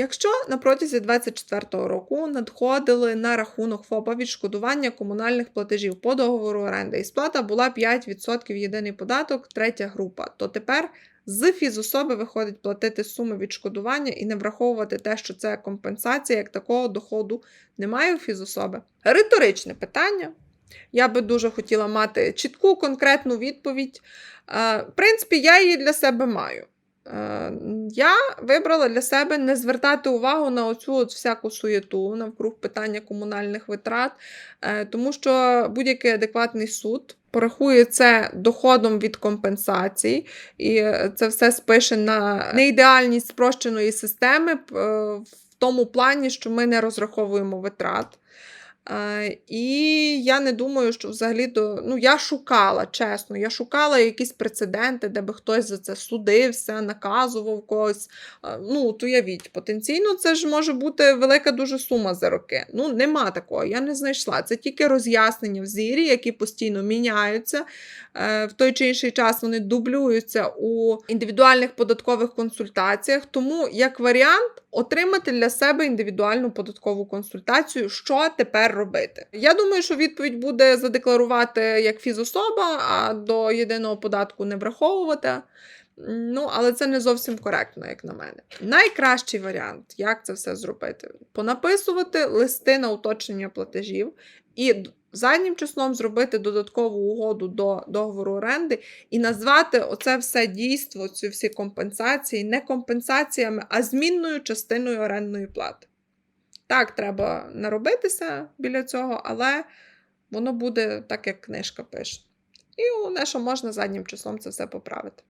Якщо на протязі 2024 року надходили на рахунок ФОПа відшкодування комунальних платежів по договору оренди і сплата була 5% єдиний податок, третя група, то тепер з фізособи виходить платити суми відшкодування і не враховувати те, що це компенсація, як такого доходу немає у фізособи. Риторичне питання. Я би дуже хотіла мати чітку, конкретну відповідь. Е, В принципі, я її для себе маю. Е, Я вибрала для себе не звертати увагу на оцю от всяку суєту навкруг питання комунальних витрат, е, тому що будь-який адекватний суд порахує це доходом від компенсацій, і е, це все спише на неідеальність спрощеної системи в тому плані, що ми не розраховуємо витрат. Е, І я не думаю, що взагалі до. Ну, я шукала, чесно, я шукала якісь прецеденти, де би хтось за це судився, наказував когось. Е, Ну, то уявіть, потенційно це ж може бути велика дуже сума за роки. Ну, нема такого, я не знайшла. Це тільки роз'яснення в зірі, які постійно міняються. Е, В той чи інший час вони дублюються у індивідуальних податкових консультаціях. Тому, як варіант, отримати для себе індивідуальну податкову консультацію, що тепер робити. Я думаю, що відповідь буде задекларувати як фізособа, а до єдиного податку не враховувати. Ну, але це не зовсім коректно, як на мене. Найкращий варіант, як це все зробити, понаписувати листи на уточнення платежів і заднім числом зробити додаткову угоду до договору оренди і назвати оце все дійство, ці всі компенсації не компенсаціями, а змінною частиною орендної плати. Так, треба наробитися біля цього, але воно буде так, як книжка пише. І головне, що можна заднім числом це все поправити.